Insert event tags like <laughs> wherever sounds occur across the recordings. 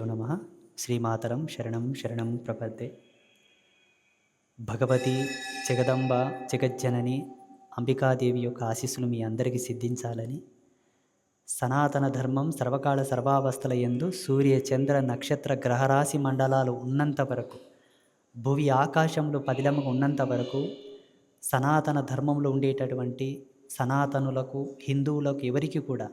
యో నమ. శ్రీమాతరం శరణం శరణం ప్రపద్దే. భగవతి జగదంబ జగజ్జనని అంబికాదేవి యొక్క ఆశీస్సులు మీ అందరికీ సిద్ధించాలని. సనాతన ధర్మం సర్వకాల సర్వావస్థల యందు సూర్య చంద్ర నక్షత్ర గ్రహరాశి మండలాలు ఉన్నంత వరకు భువి ఆకాశంలో పదిలముగా ఉన్నంత వరకు సనాతన ధర్మంలో ఉండేటటువంటి సనాతనులకు హిందువులకు ఎవరికి కూడా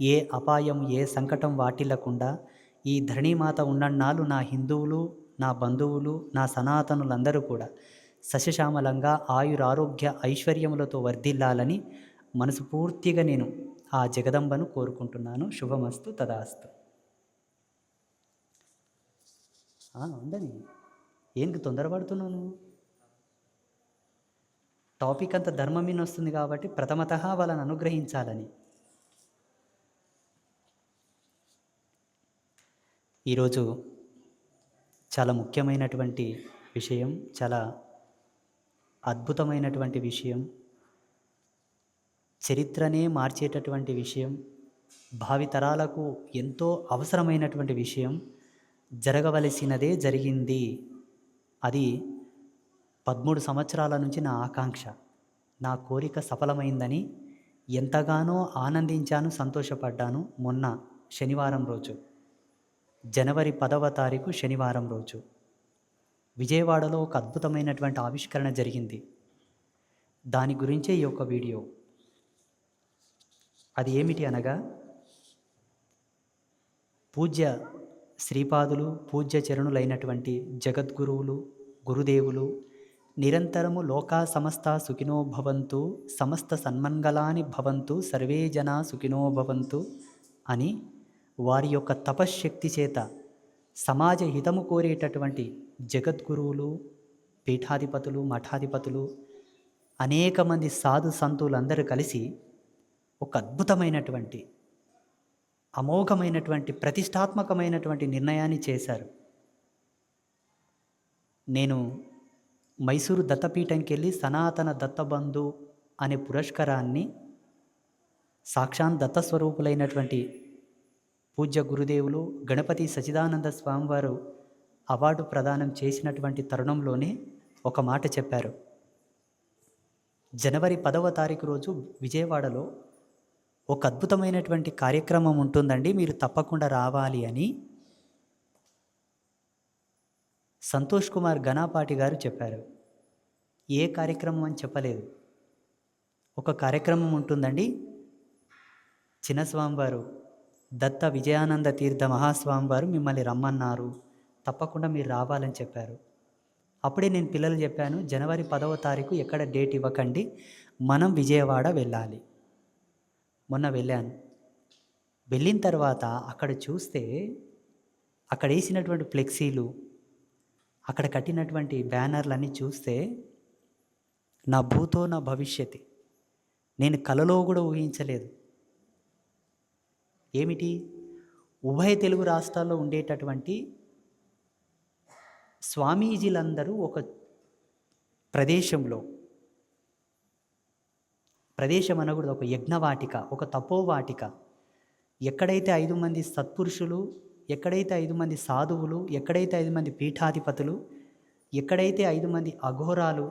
ఏ అపాయం ఏ సంకటం వాటిల్లకుండా ఈ ధరణీమాత ఉన్నన్నాళ్ళు నా హిందువులు నా బంధువులు నా సనాతనులందరూ కూడా సశశామలంగా ఆయురారోగ్య ఐశ్వర్యములతో వర్ధిల్లాలని మనసుపూర్తిగా నేను ఆ జగదంబను కోరుకుంటున్నాను. శుభమస్తు. తదాస్తు. ఉందని ఏంటి తొందరపడుతున్నావు నువ్వు? టాపిక్ అంత ధర్మం మీద వస్తుంది కాబట్టి ప్రథమత వాళ్ళని అనుగ్రహించాలని ఈరోజు చాలా ముఖ్యమైనటువంటి విషయం చాలా అద్భుతమైనటువంటి విషయం చరిత్రనే మార్చేటటువంటి విషయం భావితరాలకు ఎంతో అవసరమైనటువంటి విషయం జరగవలసినదే జరిగింది. అది పదమూడు సంవత్సరాల నుంచి నా ఆకాంక్ష. నా కోరిక సఫలమైందని ఎంతగానో ఆనందించాను సంతోషపడ్డాను మొన్న శనివారం రోజు. జనవరి పదవ తారీఖు శనివారం రోజు. విజయవాడలో ఒక అద్భుతమైనటువంటి ఆవిష్కరణ జరిగింది. దాని గురించే ఈ యొక్క వీడియో. అది ఏమిటి అనగా పూజ్య శ్రీపాదులు పూజ్య చరణులైనటువంటి జగద్గురువులు గురుదేవులు నిరంతరము లోకా సమస్త సుఖినో భవంతు సమస్త సన్మంగళాని భవంతు సర్వే జనా సుఖినో భవంతు అని వారి యొక్క తపశ్శక్తి చేత సమాజ హితము కోరేటటువంటి జగద్గురువులు పీఠాధిపతులు మఠాధిపతులు అనేక మంది సాధు సంతులందరూ కలిసి ఒక అద్భుతమైనటువంటి అమోఘమైనటువంటి ప్రతిష్టాత్మకమైనటువంటి నిర్ణయాన్ని చేశారు. నేను మైసూరు దత్తపీఠంకి వెళ్ళి సనాతన దత్తబంధు అనే పురస్కారాన్ని సాక్షాత్ దత్తస్వరూపులైనటువంటి పూజ్య గురుదేవులు గణపతి సచిదానంద స్వామివారు అవార్డు ప్రదానం చేసినటువంటి తరుణంలోనే ఒక మాట చెప్పారు. జనవరి పదవ తారీఖు రోజు విజయవాడలో ఒక అద్భుతమైనటువంటి కార్యక్రమం ఉంటుందండి మీరు తప్పకుండా రావాలి అని సంతోష్ కుమార్ ఘనాపాటి గారు చెప్పారు. ఏ కార్యక్రమం అని చెప్పలేదు. ఒక కార్యక్రమం ఉంటుందండి చిన్నస్వామివారు దత్త విజయానంద తీర్థ మహాస్వామి వారు మిమ్మల్ని రమ్మన్నారు. తప్పకుండా మీరు రావాలని చెప్పారు. అప్పుడే నేను పిల్లలు చెప్పాను జనవరి పదవ తారీఖు ఎక్కడ డేట్ ఇవ్వకండి మనం విజయవాడ వెళ్ళాలి. మొన్న వెళ్ళాను. వెళ్ళిన తర్వాత అక్కడ చూస్తే అక్కడ వేసినటువంటి ఫ్లెక్సీలు అక్కడ కట్టినటువంటి బ్యానర్లన్నీ చూస్తే నా భూతో నా భవిష్యత్. నేను కలలో కూడా ఊహించలేదు. ఏమిటి? ఉభయ తెలుగు రాష్ట్రాల్లో ఉండేటటువంటి స్వామీజీలందరూ ఒక ప్రదేశంలో ప్రదేశం అనకూడదు ఒక యజ్ఞవాటిక ఒక తపోవాటిక. ఎక్కడైతే ఐదు మంది సత్పురుషులు ఎక్కడైతే ఐదు మంది సాధువులు ఎక్కడైతే ఐదు మంది పీఠాధిపతులు ఎక్కడైతే ఐదు మంది అఘోరాలు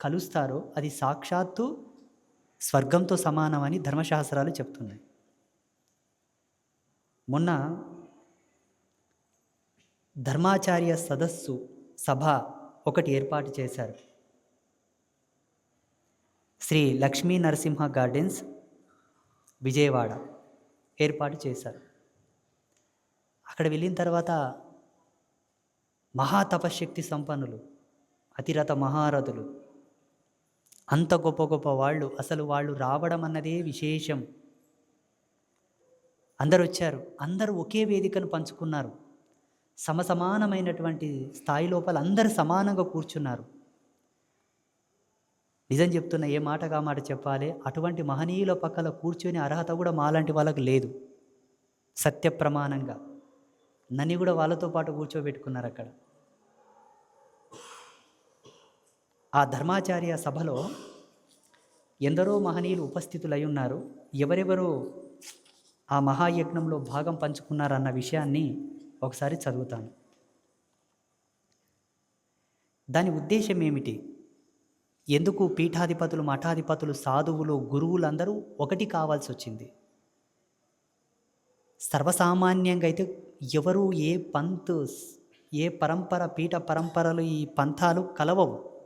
కలుస్తారో అది సాక్షాత్తు స్వర్గంతో సమానమని ధర్మశాస్త్రాలు చెప్తున్నాయి. మొన్న ధర్మాచార్య సదస్సు సభ ఒకటి ఏర్పాటు చేశారు. శ్రీ లక్ష్మీ నరసింహ గార్డెన్స్ విజయవాడ ఏర్పాటు చేశారు. అక్కడ వెళ్ళిన తర్వాత మహాతపశక్తి సంపన్నులు అతిరథ మహారథులు అంత గొప్ప గొప్ప వాళ్ళు అసలు వాళ్ళు రావడం అన్నదే విశేషం. అందరు వచ్చారు అందరూ ఒకే వేదికను పంచుకున్నారు. సమసమానమైనటువంటి స్థాయి లోపల అందరు సమానంగా కూర్చున్నారు. నిజం చెప్తున్న ఏ మాటగా మాట చెప్పాలి? అటువంటి మహనీయుల పక్కల కూర్చొని అర్హత కూడా మాలాంటి వాళ్ళకు లేదు. సత్య ప్రమాణంగా. నన్ను కూడా వాళ్ళతో పాటు కూర్చోబెట్టుకున్నారు అక్కడ. ఆ ధర్మాచార్య సభలో ఎందరో మహనీయులు ఉపస్థితులై ఉన్నారు. ఎవరెవరో ఆ మహాయజ్ఞంలో భాగం పంచుకున్నారన్న విషయాన్ని ఒకసారి చదువుతాను. దాని ఉద్దేశం ఏమిటి? ఎందుకు పీఠాధిపతులు మఠాధిపతులు సాధువులు గురువులందరూ ఒకటి కావాల్సి వచ్చింది? సర్వసామాన్యంగా అయితే ఎవరు ఏ పంత్ ఏ పరంపర పీఠ పరంపరలు ఈ పంథాలు కలవవు.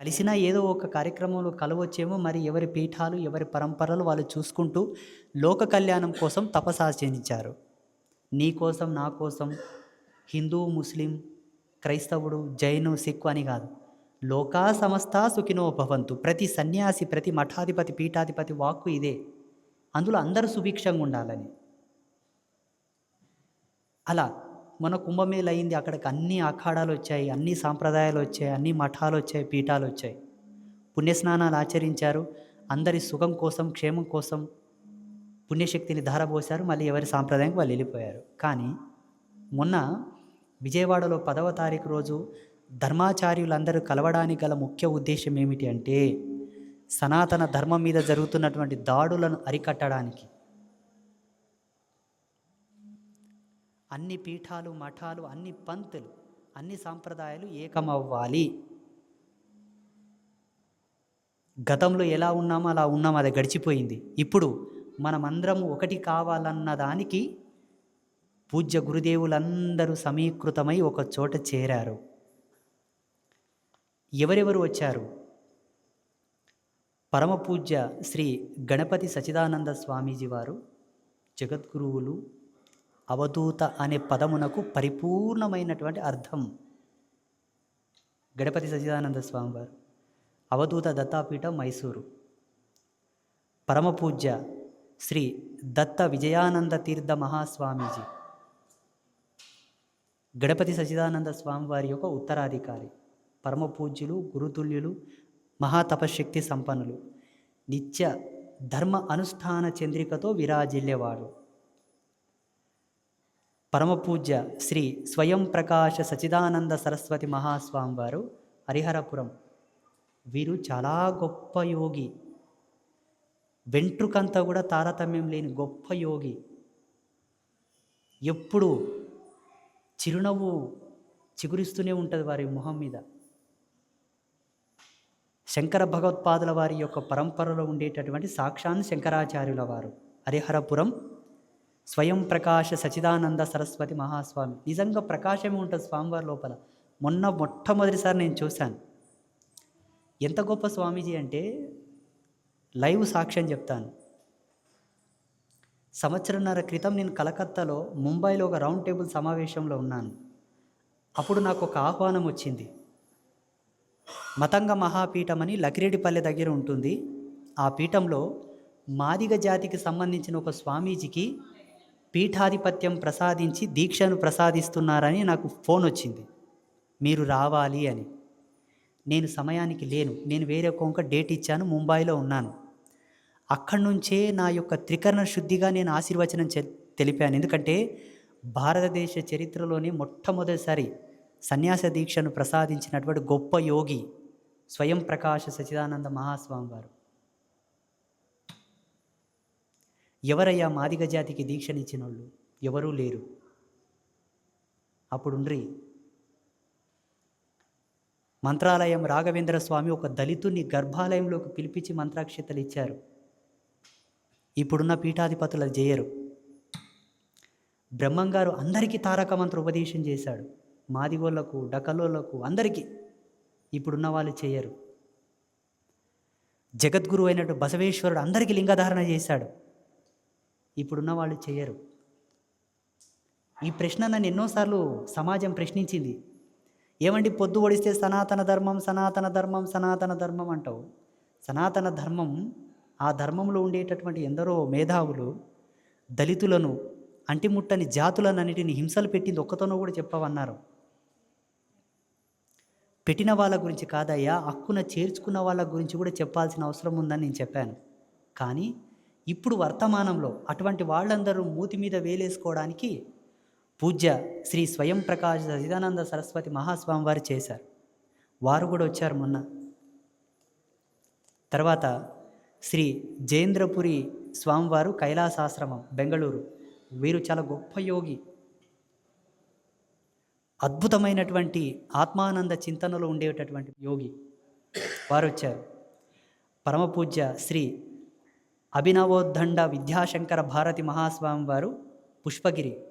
కలిసినా ఏదో ఒక కార్యక్రమంలో కలవచ్చేమో మరి ఎవరి పీఠాలు ఎవరి పరంపరలు వాళ్ళు చూసుకుంటూ లోక కళ్యాణం కోసం తపసాచరించారు నీ కోసం నా కోసం హిందూ ముస్లిం క్రైస్తవుడు జైను సిక్కు అని కాదు. లోకా సమస్త సుఖినో భవంతు. ప్రతి సన్యాసి ప్రతి మఠాధిపతి పీఠాధిపతి వాక్కు ఇదే. అందులో అందరూ సుభిక్షంగా ఉండాలని. అలా మన కుంభమేళ అయింది. అక్కడికి అన్ని అఖాడాలు వచ్చాయి. అన్ని సాంప్రదాయాలు వచ్చాయి. అన్ని మఠాలు వచ్చాయి. పీఠాలు వచ్చాయి. పుణ్యస్నానాలు ఆచరించారు. అందరి సుఖం కోసం క్షేమం కోసం పుణ్యశక్తిని ధారపోశారు. మళ్ళీ ఎవరి సాంప్రదాయం వాళ్ళు వెళ్ళిపోయారు. కానీ మొన్న విజయవాడలో పదవ తారీఖు రోజు ధర్మాచార్యులందరూ కలవడానికి గల ముఖ్య ఉద్దేశం ఏమిటి అంటే సనాతన ధర్మం మీద జరుగుతున్నటువంటి దాడులను అరికట్టడానికి. అన్ని పీఠాలు మఠాలు అన్ని పంతులు అన్ని సాంప్రదాయాలు ఏకమవ్వాలి. గతంలో ఎలా ఉన్నామో అలా ఉన్నాం అది గడిచిపోయింది. ఇప్పుడు మనమందరము ఒకటి కావాలన్న దానికి పూజ్య గురుదేవులందరూ సమీకృతమై ఒక చోట చేరారు. ఎవరెవరు వచ్చారు? పరమ పూజ్య శ్రీ గణపతి సచిదానంద స్వామీజీ వారు జగద్గురువులు అవధూత అనే పదమునకు పరిపూర్ణమైనటువంటి అర్థం. గణపతి సచిదానంద స్వామి వారు. అవధూత దత్తాపీఠం మైసూరు. పరమపూజ్య శ్రీ దత్త విజయానంద తీర్థ మహాస్వామీజీ. గణపతి సచిదానంద స్వామి వారి యొక్క ఉత్తరాధికారి. పరమపూజ్యులు గురుతుల్యులు మహాతపశక్తి సంపన్నులు. నిత్య ధర్మ అనుష్ఠాన చంద్రికతో విరాజిల్లేవాడు. పరమపూజ్య శ్రీ స్వయం ప్రకాశ సచిదానంద సరస్వతి మహాస్వామి వారు హరిహరపురం. వీరు చాలా గొప్ప యోగి. వెంట్రుకంతా కూడా తారతమ్యం లేని గొప్ప యోగి. ఎప్పుడు చిరునవ్వు చిగురిస్తూనే ఉంటుంది వారి మొహం మీద. శంకర భగవత్పాదుల వారి యొక్క పరంపరలో ఉండేటటువంటి సాక్షాన్ శంకరాచార్యుల వారు హరిహరపురం స్వయం ప్రకాశ సచిదానంద సరస్వతి మహాస్వామి. నిజంగా ప్రకాశమే ఉంటుంది స్వామివారి లోపల. మొన్న మొట్టమొదటిసారి నేను చూశాను. ఎంత గొప్ప స్వామీజీ అంటే లైవ్ సాక్ష్యం చెప్తాను. సంవత్సరంన్నర క్రితం నేను కలకత్తాలో ముంబైలో ఒక రౌండ్ టేబుల్ సమావేశంలో ఉన్నాను. అప్పుడు నాకు ఒక ఆహ్వానం వచ్చింది. మతంగ మహాపీఠం అని లకిరెడ్డిపల్లె దగ్గర ఉంటుంది. ఆ పీఠంలో మాదిగ జాతికి సంబంధించిన ఒక స్వామీజీకి పీఠాధిపత్యం ప్రసాదించి దీక్షను ప్రసాదిస్తున్నారని నాకు ఫోన్ వచ్చింది. మీరు రావాలి అని. నేను సమయానికి లేను. నేను వేరే కొంక డేట్ ఇచ్చాను. ముంబైలో ఉన్నాను. అక్కడి నుంచే నా యొక్క త్రికరణ శుద్ధిగా నేను ఆశీర్వచనం తెలిపాను. ఎందుకంటే భారతదేశ చరిత్రలోనే మొట్టమొదటిసారి సన్యాస దీక్షను ప్రసాదించినటువంటి గొప్ప యోగి స్వయం ప్రకాశ సచిదానంద మహాస్వామి వారు ఎవరయ్యా మాదిగ జాతికి దీక్షనిచ్చిన వాళ్ళు ఎవరూ లేరు. అప్పుడుండ్రి. మంత్రాలయం రాఘవేంద్ర స్వామి ఒక దళితుని గర్భాలయంలోకి పిలిపించి మంత్రాక్షతలు ఇచ్చారు ఇప్పుడున్న పీఠాధిపతులు అది చేయరు బ్రహ్మంగారు అందరికీ తారక మంత్ర ఉపదేశం చేశాడు. మాదిగోళ్ళకు డకలోళ్ళకు అందరికీ ఇప్పుడున్న వాళ్ళు చేయరు. జగద్గురు అయినట్టు బసవేశ్వరుడు అందరికీ లింగధారణ చేశాడు. ఇప్పుడున్న వాళ్ళు చేయరు. ఈ ప్రశ్న నన్ను ఎన్నోసార్లు సమాజం ప్రశ్నించింది. ఏమండి పొద్దు ఒడిస్తే సనాతన ధర్మం సనాతన ధర్మం సనాతన ధర్మం అంటావు. సనాతన ధర్మం ఆ ధర్మంలో ఉండేటటువంటి ఎందరో మేధావులు దళితులను అంటిముట్టని జాతులనన్నిటిని హింసలు పెట్టింది ఒక్కతోనో కూడా చెప్పవన్నారు. పెట్టిన వాళ్ళ గురించి కాదయ్యా హక్కున చేర్చుకున్న వాళ్ళ గురించి కూడా చెప్పాల్సిన అవసరం ఉందని నేను చెప్పాను. కానీ ఇప్పుడు వర్తమానంలో అటువంటి వాళ్ళందరూ మూతి మీద వేలేసుకోవడానికి పూజ్య శ్రీ స్వయం ప్రకాశ సచిదానంద సరస్వతి మహాస్వామి వారు చేశారు. వారు కూడా వచ్చారు మొన్న. తర్వాత శ్రీ జయేంద్రపురి స్వామివారు కైలాసాశ్రమం బెంగళూరు. వీరు చాలా గొప్ప యోగి. అద్భుతమైనటువంటి ఆత్మానంద చింతనలో ఉండేటటువంటి యోగి. వారు వచ్చారు. పరమపూజ్య శ్రీ అభినవోద్దండ విద్యాశంకర భారతి మహాస్వామి వారు పుష్పగిరి.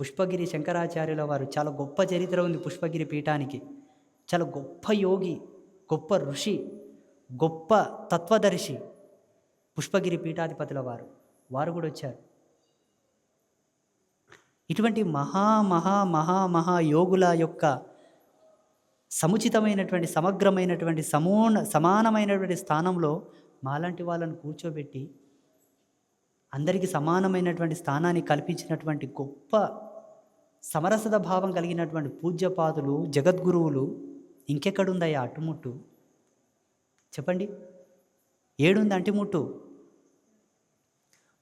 పుష్పగిరి శంకరాచార్యుల వారు చాలా గొప్ప చరిత్ర ఉంది పుష్పగిరి పీఠానికి. చాలా గొప్ప యోగి గొప్ప ఋషి గొప్ప తత్వదర్శి పుష్పగిరి పీఠాధిపతుల వారు. వారు కూడా వచ్చారు. ఇటువంటి మహా మహా మహా మహా యోగుల యొక్క సముచితమైనటువంటి సమగ్రమైనటువంటి సమూన సమానమైనటువంటి స్థానంలో మాలాంటి వాళ్ళను కూర్చోబెట్టి అందరికీ సమానమైనటువంటి స్థానాన్ని కల్పించినటువంటి గొప్ప సమరసత భావం కలిగినటువంటి పూజ్యపాదులు జగద్గురువులు ఇంకెక్కడుందయ్యా అటుముట్టు? చెప్పండి. ఏడుంది అంటిముట్టు?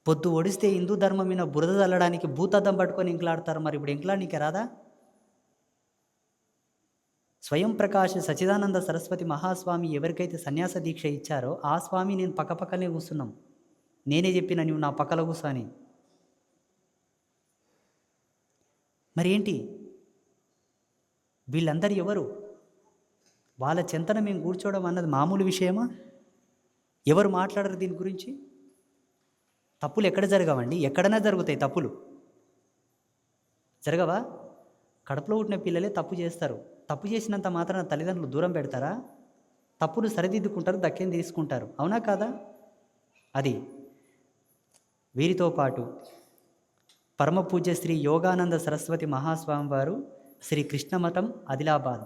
పొద్దు ఒడిస్తే హిందూ ధర్మం మీద బురద చల్లడానికి భూతద్దం పట్టుకొని ఇంకలాడతారు మరి. ఇప్పుడు ఇంకలాడనీకే రాదా? స్వయం ప్రకాశ సచిదానంద సరస్వతి మహాస్వామి ఎవరికైతే సన్యాస దీక్ష ఇచ్చారో ఆ స్వామి నేను పక్కపక్కనే కూర్చున్నాం. నేనే చెప్పిన నువ్వు నా పక్కల కూర్చొని మరి ఏంటి వీళ్ళందరూ ఎవరు? వాళ్ళ చెంతన మేము కూర్చోవడం అన్నది మామూలు విషయమా? ఎవరు మాట్లాడరు దీని గురించి? తప్పులు ఎక్కడ జరగవండి? ఎక్కడైనా జరుగుతాయి తప్పులు. జరగవా? కడుపులో పుట్టిన పిల్లలే తప్పు చేస్తారు. తప్పు చేసినంత మాత్రాన తల్లిదండ్రులు దూరం పెడతారా? తప్పును సరిదిద్దుకుంటారు దక్కేం తీసుకుంటారు. అవునా కాదా? అది వీరితో పాటు పరమ పూజ్య శ్రీ యోగానంద సరస్వతి మహాస్వామి వారు శ్రీ కృష్ణమఠం ఆదిలాబాద్.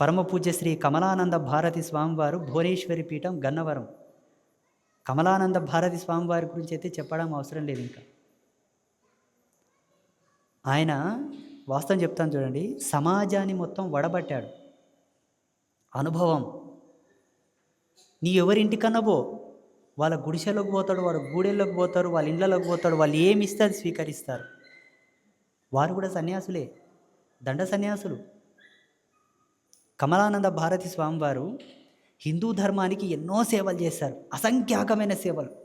పరమ పూజ్య శ్రీ కమలానంద భారతి స్వామివారు భువనేశ్వరి పీఠం గన్నవరం. కమలానంద భారతి స్వామివారి గురించి అయితే చెప్పడం అవసరం లేదు ఇంకా. ఆయన వాస్తవం చెప్తాను చూడండి. సమాజాన్ని మొత్తం వడబట్టాడు. అనుభవం. నీ ఎవరింటికన్నా పో. వాళ్ళ గుడిసెలోకి పోతాడు వాళ్ళ గూడెల్లోకి పోతారు వాళ్ళ ఇళ్ళలోకి పోతాడు వాళ్ళు ఏమి ఇస్తే అది స్వీకరిస్తారు. వారు కూడా సన్యాసులే. దండ సన్యాసులు. కమలానంద భారతి స్వామివారు హిందూ ధర్మానికి ఎన్నో సేవలు చేశారు. అసంఖ్యాకమైన సేవలు.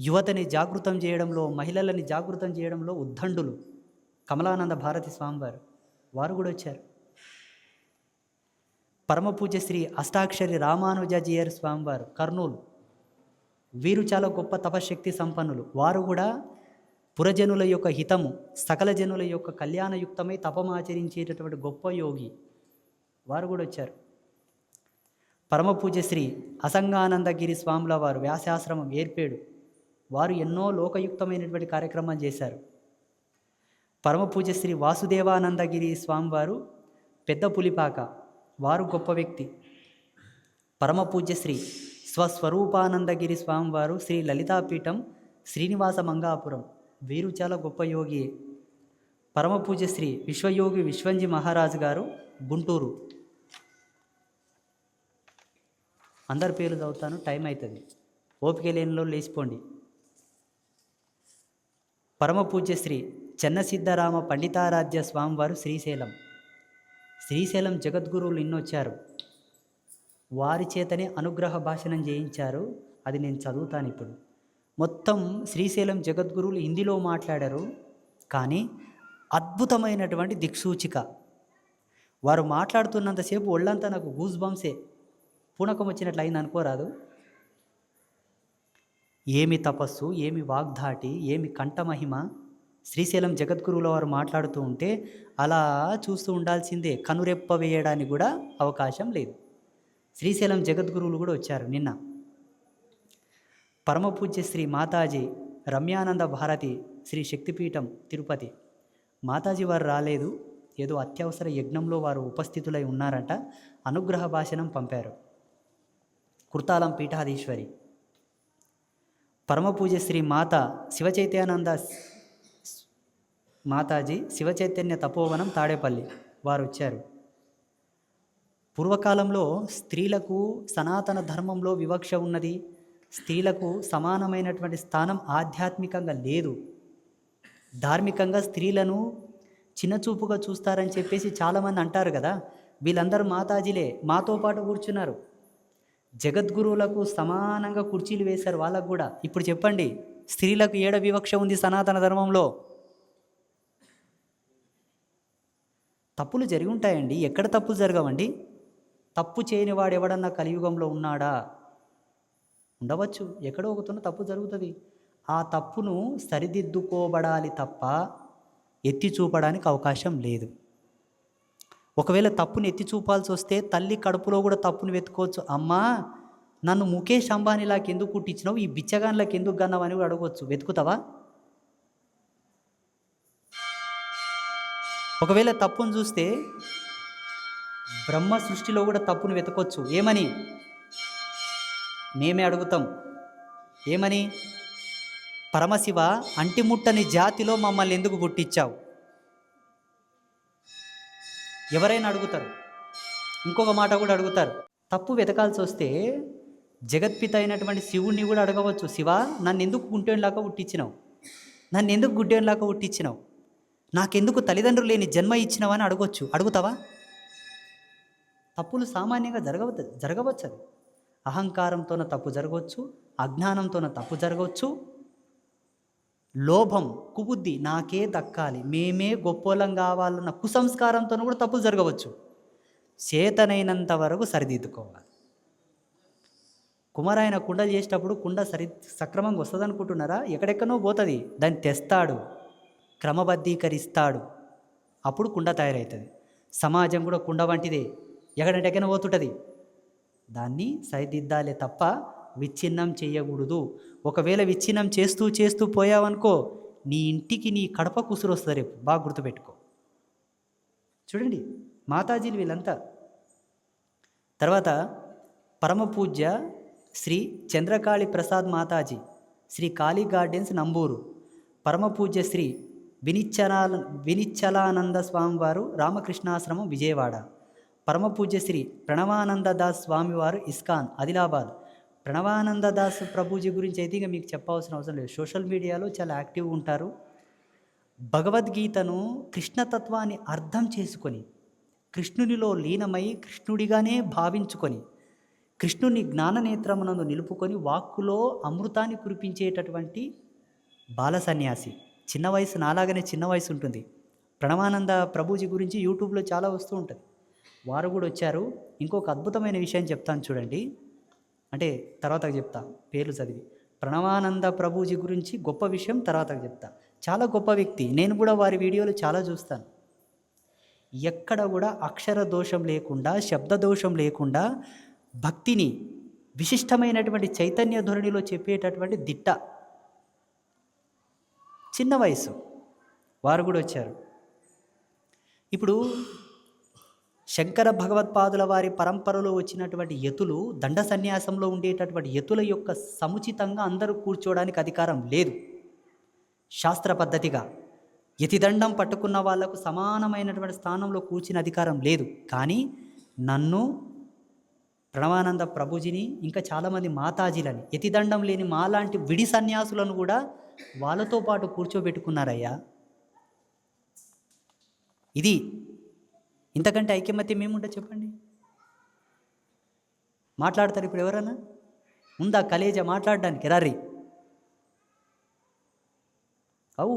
యువతని జాగృతం చేయడంలో మహిళలని జాగృతం చేయడంలో ఉద్దండులు. కమలానంద భారతి స్వామివారు. వారు కూడా వచ్చారు. పరమపూజ శ్రీ అష్టాక్షరి రామానుజాజీయర్ స్వామివారు కర్నూలు. వీరు చాలా గొప్ప తపశక్తి సంపన్నులు. వారు కూడా పురజనుల యొక్క హితము సకల జనుల యొక్క కళ్యాణయుక్తమై తపమాచరించేటటువంటి గొప్ప యోగి. వారు కూడా వచ్చారు. పరమపూజ శ్రీ అసంగానందగిరి స్వాముల వారు వ్యాసాశ్రమం ఏర్పేడు. వారు ఎన్నో లోకయుక్తమైనటువంటి కార్యక్రమాలు చేశారు. పరమ పూజ శ్రీ వాసుదేవానందగిరి స్వామివారు పెద్ద పులిపాక వారు గొప్ప వ్యక్తి. పరమ పూజ్య శ్రీ స్వస్వరూపానందగిరి స్వామివారు శ్రీ లలితాపీఠం శ్రీనివాస మంగాపురం వీరు చాలా గొప్ప యోగి పరమ పూజ్య శ్రీ విశ్వయోగి విశ్వంజి మహారాజు గారు గుంటూరు. అందరి పేర్లు చదువుతాను టైం అవుతుంది ఓపిక లేనిలో లేచిపోండి. పరమ శ్రీ చెన్నసిద్ధరామ పండితారాధ్య స్వామివారు శ్రీశైలం. శ్రీశైలం జగద్గురువులు ఇన్నొచ్చారు వారి చేతనే అనుగ్రహ భాషణం చేయించారు అది నేను చదువుతాను ఇప్పుడు. మొత్తం శ్రీశైలం జగద్గురువులు హిందీలో మాట్లాడారు. కానీ అద్భుతమైనటువంటి దిక్సూచిక. వారు మాట్లాడుతున్నంతసేపు ఒళ్ళంతా నాకు గూస్ బంసే పూనకం వచ్చినట్లు అయింది అనుకోరాదు ఏమి తపస్సు ఏమి వాగ్ధాటి ఏమి కంఠమహిమ? శ్రీశైలం జగద్గురువుల వారు మాట్లాడుతూ ఉంటే అలా చూస్తూ ఉండాల్సిందే. కనురెప్ప వేయడానికి కూడా అవకాశం లేదు. శ్రీశైలం జగద్గురువులు కూడా వచ్చారు నిన్న. పరమపూజ్య శ్రీ మాతాజీ రమ్యానంద భారతి శ్రీ శక్తిపీఠం తిరుపతి. మాతాజీ వారు రాలేదు. ఏదో అత్యవసర యజ్ఞంలో వారు ఉపస్థితులై ఉన్నారంట. అనుగ్రహ భాషణం పంపారు. కృతాలం పీఠాధీశ్వరి. పరమపూజ శ్రీ మాత శివచైతన్యానంద మాతాజీ శివచైతన్య తపోవనం తాడేపల్లి వారు వచ్చారు. పూర్వకాలంలో స్త్రీలకు సనాతన ధర్మంలో వివక్ష ఉన్నది. స్త్రీలకు సమానమైనటువంటి స్థానం ఆధ్యాత్మికంగా లేదు. ధార్మికంగా స్త్రీలను చిన్నచూపుగా చూస్తారని చెప్పేసి చాలామంది అంటారు కదా. వీళ్ళందరూ మాతాజీలే. మాతో పాటు కూర్చున్నారు. జగద్గురువులకు సమానంగా కుర్చీలు వేశారు వాళ్ళకు కూడా. ఇప్పుడు చెప్పండి స్త్రీలకు ఏడ వివక్ష ఉంది సనాతన ధర్మంలో? తప్పులు జరిగి ఉంటాయండి ఎక్కడ తప్పులు జరగవండి? తప్పు చేయని వాడు ఎవడన్నా కలియుగంలో ఉన్నాడా? ఉండవచ్చు. ఎక్కడో ఒకతున్న తప్పు జరుగుతుంది. ఆ తప్పును సరిదిద్దుకోబడాలి తప్ప ఎత్తి చూపడానికి అవకాశం లేదు. ఒకవేళ తప్పుని ఎత్తి చూపాల్సి వస్తే తల్లి కడుపులో కూడా తప్పును వెతుకోవచ్చు అమ్మా నన్ను ముఖేష్ అంబానీలాకి ఎందుకు కుట్టించినావు? ఈ బిచ్చగాన్లకి ఎందుకు గన్నావు అని కూడా అడగవచ్చు వెతుకుతావా? ఒకవేళ తప్పును చూస్తే బ్రహ్మ సృష్టిలో కూడా తప్పును వెతకొచ్చు. ఏమని? మేమే అడుగుతాం. ఏమని? పరమశివ అంటిముట్టని జాతిలో మమ్మల్ని ఎందుకు పుట్టించావు ఎవరైనా అడుగుతారు. ఇంకొక మాట కూడా అడుగుతారు. తప్పు వెతకాల్సి వస్తే జగత్పిత అయినటువంటి శివుణ్ణి కూడా అడగవచ్చు. శివ నన్ను ఎందుకు గుంటేలాగా ఉట్టించినావు? నన్ను ఎందుకు గుడ్డేలాగా ఉట్టించినావు? నాకెందుకు తల్లిదండ్రులు లేని జన్మ ఇచ్చినావా అని అడగవచ్చు అడుగుతావా? తప్పులు సామాన్యంగా జరగవచ్చు జరగవచ్చు అది. అహంకారంతోన తప్పు జరగవచ్చు అజ్ఞానంతోన తప్పు జరగవచ్చు లోభం కుబుద్ధి నాకే దక్కాలి. మేమే గొప్పోలం కావాలన్న కుసంస్కారంతో కూడా తప్పులు జరగవచ్చు. చేతనైనంత వరకు సరిదిద్దుకోవాలి. కుమారాయన కుండలు చేసేటప్పుడు కుండ సరి సక్రమంగా వస్తుంది అనుకుంటున్నారా ఎక్కడెక్కడో పోతుంది. దాన్ని తెస్తాడు. క్రమబద్ధీకరిస్తాడు. అప్పుడు కుండ తయారవుతుంది సమాజం కూడా కుండ వంటిదే. ఎక్కడంటే ఎక్కడ పోతుంటుంది. దాన్ని సరిదిద్దాలే తప్ప విచ్ఛిన్నం చేయకూడదు. ఒకవేళ విచ్ఛిన్నం చేస్తూ చేస్తూ పోయావనుకో నీ ఇంటికి నీ కడప కుసురు వస్తుంది రేపు. బాగా గుర్తుపెట్టుకో. చూడండి మాతాజీలు వీళ్ళంతా. తర్వాత పరమ పూజ్య శ్రీ చంద్రకాళి ప్రసాద్ మాతాజీ శ్రీ కాళీ గార్డెన్స్ నంబూరు పరమ పూజ్య శ్రీ వినిచ్చలా వినిచ్చలానంద స్వామివారు రామకృష్ణాశ్రమం విజయవాడ పరమ పూజ్య శ్రీ ప్రణవానందదాస్ స్వామివారు ఇస్కాన్ ఆదిలాబాద్ ప్రణవానందదాస్ ప్రభుజీ గురించి అయితే ఇక మీకు చెప్పవలసిన అవసరం లేదు. సోషల్ మీడియాలో చాలా యాక్టివ్గా ఉంటారు. భగవద్గీతను కృష్ణతత్వాన్ని అర్థం చేసుకొని కృష్ణునిలో లీనమై కృష్ణుడిగానే భావించుకొని కృష్ణుని జ్ఞాననేత్రమునందు నిలుపుకొని వాక్కులో అమృతాన్ని కురిపించేటటువంటి బాల సన్యాసి. చిన్న వయసు నాలాగానే చిన్న వయసు ఉంటుంది. ప్రణవానంద ప్రభుజీ గురించి యూట్యూబ్లో చాలా వస్తూ ఉంటుంది. వారు కూడా వచ్చారు. ఇంకొక అద్భుతమైన విషయం చెప్తాను చూడండి. అంటే తర్వాత చెప్తా పేర్లు చదివి. ప్రణవానంద ప్రభుజీ గురించి గొప్ప విషయం తర్వాత చెప్తా. చాలా గొప్ప వ్యక్తి. నేను కూడా వారి వీడియోలు చాలా చూస్తాను. ఎక్కడ కూడా అక్షర దోషం లేకుండా శబ్ద దోషం లేకుండా భక్తిని విశిష్టమైనటువంటి చైతన్య ధోరణిలో చెప్పేటటువంటి దిట్ట. చిన్న వయసు. వారు కూడా వచ్చారు. ఇప్పుడు శంకర భగవత్పాదుల వారి పరంపరలో వచ్చినటువంటి యతులు దండ సన్యాసంలో ఉండేటటువంటి యతుల యొక్క సముచితంగా అందరూ కూర్చోవడానికి అధికారం లేదు. శాస్త్ర పద్ధతిగా యతిదండం పట్టుకున్న వాళ్ళకు సమానమైనటువంటి స్థానంలో కూర్చిన అధికారం లేదు. కానీ నన్ను ప్రణవానంద ప్రభుజిని ఇంకా చాలామంది మాతాజీలని యతిదండం లేని మాలాంటి విడి సన్యాసులను కూడా వాళ్ళతో పాటు కూర్చోబెట్టుకున్నారయ్యా. ఇది ఇంతకంటే ఐక్యమత్యం ఏముంటో చెప్పండి? మాట్లాడతారు ఇప్పుడు ఎవరన్నా? ఉందా కలేజ మాట్లాడడానికి రారీ అవు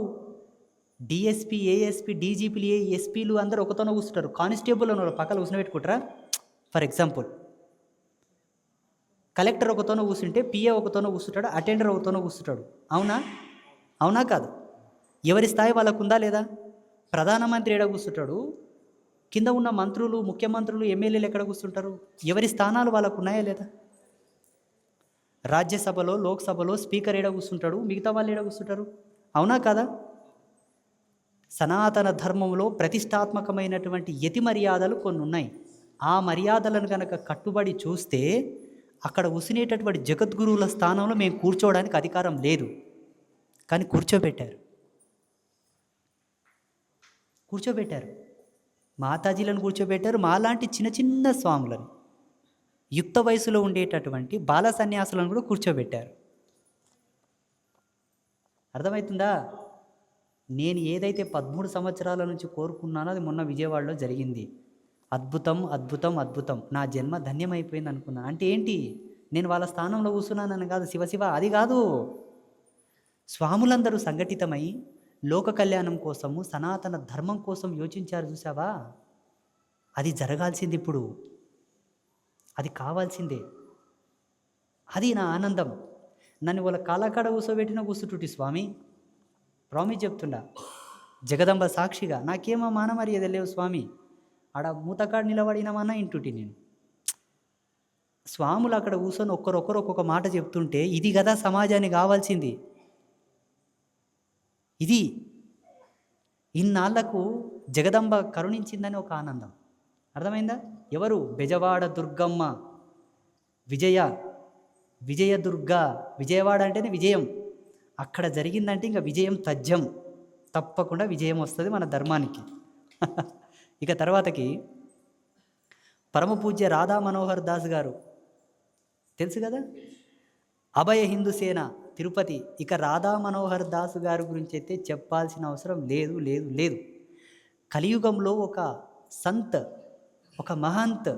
డిఎస్పి ఏఎస్పి డీజీపీలు ఏ ఎస్పీలు అందరూ ఒకతోనే కూర్చుంటారు. కానిస్టేబుల్ ఉన్నారు పక్కన కూర్చుని పెట్టుకుంటారా ఫర్ ఎగ్జాంపుల్. కలెక్టర్ ఒకతోనో కూర్చుంటే పిఏ ఒకతోనో కూర్చుంటాడు అటెండర్ ఒకతోనో కూర్చుంటాడు. అవునా? అవునా కాదు. ఎవరి స్థాయి వాళ్ళకు ఉందా లేదా? ప్రధానమంత్రి ఎక్కడ కూర్చుంటాడు? కింద ఉన్న మంత్రులు ముఖ్యమంత్రులు ఎమ్మెల్యేలు ఎక్కడ కూర్చుంటారు? ఎవరి స్థానాలు వాళ్ళకు ఉన్నాయా లేదా? రాజ్యసభలో లోక్సభలో స్పీకర్ ఏడ కూర్చుంటాడు? మిగతా వాళ్ళు ఏడ కూర్చుంటారు? అవునా కదా? సనాతన ధర్మంలో ప్రతిష్టాత్మకమైనటువంటి యతి మర్యాదలు కొన్ని ఉన్నాయి. ఆ మర్యాదలను కనుక కట్టుబడి చూస్తే అక్కడ ఉసినేటటువంటి జగద్గురువుల స్థానంలో మేము కూర్చోవడానికి అధికారం లేదు. కానీ కూర్చోబెట్టారు. కూర్చోబెట్టారు. మాతాజీలను కూర్చోబెట్టారు. మాలాంటి చిన్న చిన్న స్వాములను. యుక్త వయసులో ఉండేటటువంటి బాల సన్యాసులను కూడా కూర్చోబెట్టారు. అర్థమవుతుందా నేను ఏదైతే పదమూడు సంవత్సరాల నుంచి కోరుకున్నానో అది మొన్న విజయవాడలో జరిగింది. అద్భుతం అద్భుతం అద్భుతం. నా జన్మ ధన్యమైపోయింది అనుకున్నాను అంటే ఏంటి? నేను వాళ్ళ స్థానంలో కూర్చున్నానని కాదు. శివ శివ అది కాదు. స్వాములందరూ సంఘటితమై లోక కళ్యాణం కోసము సనాతన ధర్మం కోసం యోచించారు చూసావా అది జరగాల్సింది ఇప్పుడు. అది కావాల్సిందే. అది నా ఆనందం. నన్ను వాళ్ళ కాలకాడ కూసోబెట్టిన కూసుటుటి స్వామి. ప్రామిస్ చెప్తుండా. జగదంబ సాక్షిగా నాకేమో మానమర్యాద లేవు స్వామి. ఆడ మూతకాడ నిలబడినామన్నా ఇంటుటి నేను. స్వాములు అక్కడ కూర్చొని ఒక్కరొక్కరు ఒక్కొక్క మాట చెప్తుంటే ఇది కదా సమాజానికి కావాల్సింది. ఇది ఇన్నాళ్ళకు జగదంబ కరుణించిందని ఒక ఆనందం. అర్థమైందా? ఎవరు? బెజవాడ దుర్గమ్మ. విజయ విజయదుర్గ. విజయవాడ అంటేనే విజయం. అక్కడ జరిగిందంటే ఇంకా విజయం తథ్యం. తప్పకుండా విజయం వస్తుంది మన ధర్మానికి. <laughs> ఇక తర్వాతకి పరమపూజ్య రాధా మనోహర్ దాస్ గారు. తెలుసు కదా? అభయ హిందూ సేన. తిరుపతి. ఇక రాధా మనోహర్ దాసు గారి గురించి అయితే చెప్పాల్సిన అవసరం లేదు లేదు లేదు. కలియుగంలో ఒక సంత్ ఒక మహంత్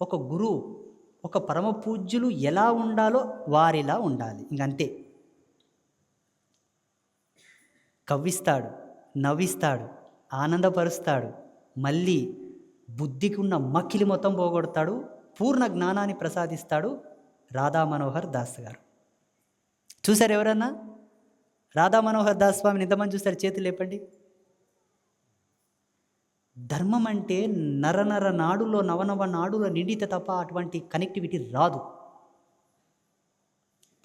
ఒక గురువు ఒక పరమ పూజ్యులు ఎలా ఉండాలో వారిలా ఉండాలి. ఇంకంతే కవ్విస్తాడు నవ్విస్తాడు ఆనందపరుస్తాడు మళ్ళీ బుద్ధికి ఉన్న మక్కిలి మొత్తం పోగొడతాడు పూర్ణ జ్ఞానాన్ని ప్రసాదిస్తాడు రాధా మనోహర్ దాస్ గారు. చూసారు ఎవరన్నా? రాధా మనోహర్ దాస్ స్వామిని ఇంతమంది చూస్తారు చేతులు లేపండి. ధర్మం అంటే నరనర నాడులో నవనవ నాడులో నిండితే తప్ప అటువంటి కనెక్టివిటీ రాదు.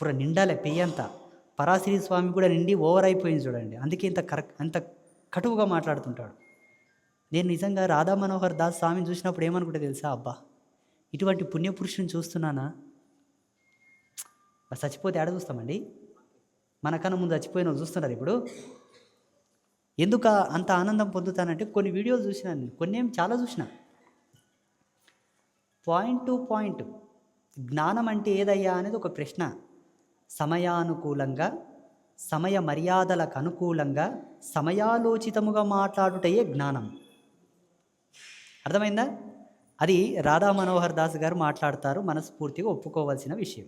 పుర నిండాలే పెయ్యంతా. పరాశరి స్వామి కూడా నిండి ఓవర్ అయిపోయింది చూడండి. అందుకే ఇంత కరెక్ట్ అంత కటువుగా మాట్లాడుతుంటాడు. నేను నిజంగా రాధా మనోహర్ దాస్ స్వామిని చూసినప్పుడు ఏమనుకుంటే తెలుసా అబ్బా? ఇటువంటి పుణ్యపురుషుని చూస్తున్నానా? మరి చచ్చిపోతే ఆడ చూస్తామండి? మనకన్నా ముందు చచ్చిపోయిన వాళ్ళు చూస్తున్నారు ఇప్పుడు. ఎందుకు అంత ఆనందం పొందుతానంటే కొన్ని వీడియోలు చూసినా నేను కొన్ని ఏం చాలా చూసిన. పాయింట్ టు పాయింట్ జ్ఞానం అంటే ఏదయ్యా అనేది ఒక ప్రశ్న. సమయానుకూలంగా సమయ మర్యాదలకు అనుకూలంగా సమయాలోచితముగా మాట్లాడుటయే జ్ఞానం. అర్థమైందా? అది రాధా మనోహర్ దాస్ గారు మాట్లాడతారు మనస్ఫూర్తిగా ఒప్పుకోవాల్సిన విషయం.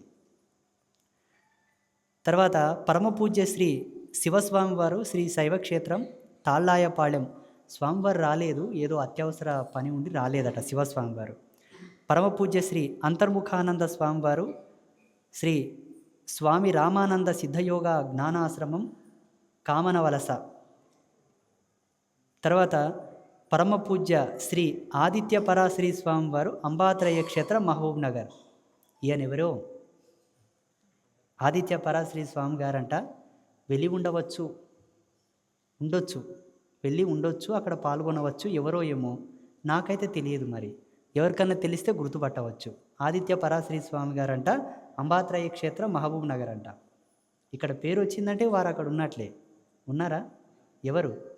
తర్వాత పరమ పూజ్య శ్రీ శివస్వామి వారు శ్రీ శైవ క్షేత్రం తాళ్ళాయపాళెం స్వామివారు రాలేదు ఏదో అత్యవసర పని ఉండి రాలేదట శివస్వామి వారు పరమ పూజ్య శ్రీ అంతర్ముఖానంద స్వామివారు శ్రీ స్వామి రామానంద సిద్ధయోగ జ్ఞానాశ్రమం కామనవలస. తర్వాత పరమ పూజ్య శ్రీ ఆదిత్య పరాశ్రీ స్వామివారు అంబాత్రయ క్షేత్రం మహబూబ్ నగర్ ఈయనెవరో? ఆదిత్య పరాశ్రీ స్వామి గారంట వెళ్ళి ఉండవచ్చు. ఉండొచ్చు. వెళ్ళి ఉండొచ్చు అక్కడ పాల్గొనవచ్చు. ఎవరో ఏమో. నాకైతే తెలియదు మరి. ఎవరికన్నా తెలిస్తే గుర్తుపట్టవచ్చు. ఆదిత్య పరాశ్రీ స్వామి గారంట అంబాత్రయ క్షేత్రం మహబూబ్ నగర్ అంట. ఇక్కడ పేరు వచ్చిందంటే వారు అక్కడ ఉన్నట్లే. ఉన్నారా? ఎవరు?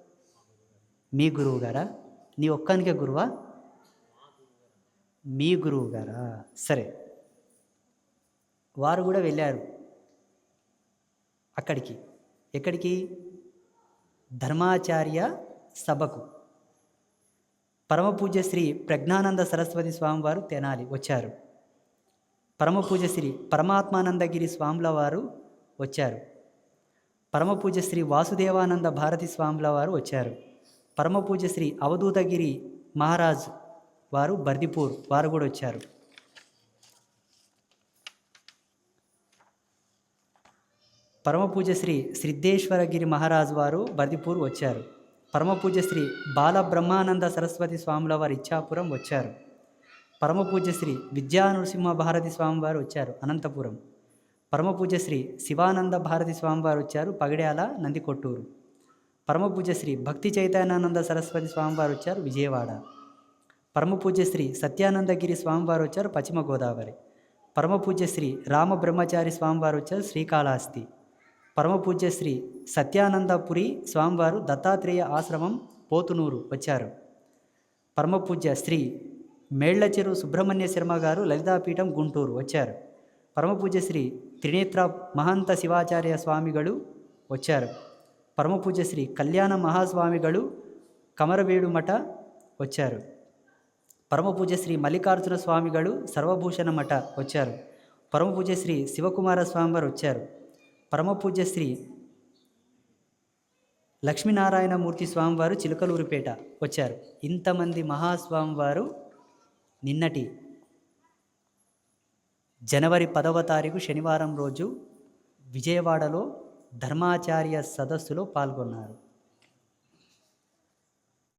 మీ గురువు గారా? నీ ఒక్కనికే గురువా? మీ గురువు గారా? సరే. వారు కూడా వెళ్ళారు. అక్కడికి. ఎక్కడికి? ధర్మాచార్య సభకు. పరమ శ్రీ ప్రజ్ఞానంద సరస్వతి స్వామివారు తెనాలి వచ్చారు. పరమ శ్రీ పరమాత్మానందగిరి స్వాముల వారు వచ్చారు. పరమ శ్రీ వాసుదేవానంద భారతి స్వాముల వారు వచ్చారు. పరమ శ్రీ అవధూతగిరి మహారాజ్ వారు బర్దిపూర్ వారు కూడా వచ్చారు. పరమపూజ శ్రీ సిద్ధేశ్వరగిరి మహారాజు వారు బర్దిపూర్ వచ్చారు. పరమపూజ శ్రీ బాల బ్రహ్మానంద సరస్వతి స్వాముల వారు ఇచ్చాపురం వచ్చారు. పరమపూజ శ్రీ విద్యా నరసింహ భారతి స్వామివారు వచ్చారు అనంతపురం. పరమపూజ శ్రీ శివానంద భారతి స్వామివారు వచ్చారు పగిడ్యాల నందికొట్టూరు. పరమ శ్రీ భక్తి చైతన్యానంద సరస్వతి స్వామి వారు వచ్చారు విజయవాడ. పరమపూజ శ్రీ సత్యానందగిరి స్వామివారు వచ్చారు పశ్చిమ గోదావరి. పరమ శ్రీ రామ బ్రహ్మచారి స్వామివారు వచ్చారు శ్రీకాళహస్తి. పరమపూజ్య శ్రీ సత్యానందపురి స్వామివారు దత్తాత్రేయ ఆశ్రమం పోతునూరు వచ్చారు. పరమపూజ్య శ్రీ మేళ్ళచెరు సుబ్రహ్మణ్య శర్మ గారు లలితాపీఠం గుంటూరు వచ్చారు. పరమపూజ్య శ్రీ త్రినేత్ర మహంత శివాచార్య స్వామిగలు వచ్చారు. పరమపూజ్య శ్రీ కళ్యాణ మహాస్వామిగలు కమరవేడు మఠ వచ్చారు. పరమపూజ శ్రీ మల్లికార్జున స్వామిಗಳು సర్వభూషణ మఠ వచ్చారు. పరమపూజ శ్రీ శివకుమార స్వామివారు వచ్చారు. పరమ పూజ్య శ్రీ లక్ష్మీనారాయణమూర్తి స్వామివారు చిలుకలూరుపేట వచ్చారు. ఇంతమంది మహాస్వామివారు నిన్నటి జనవరి పదవ తారీఖు శనివారం రోజు విజయవాడలో ధర్మాచార్య సదస్సులో పాల్గొన్నారు.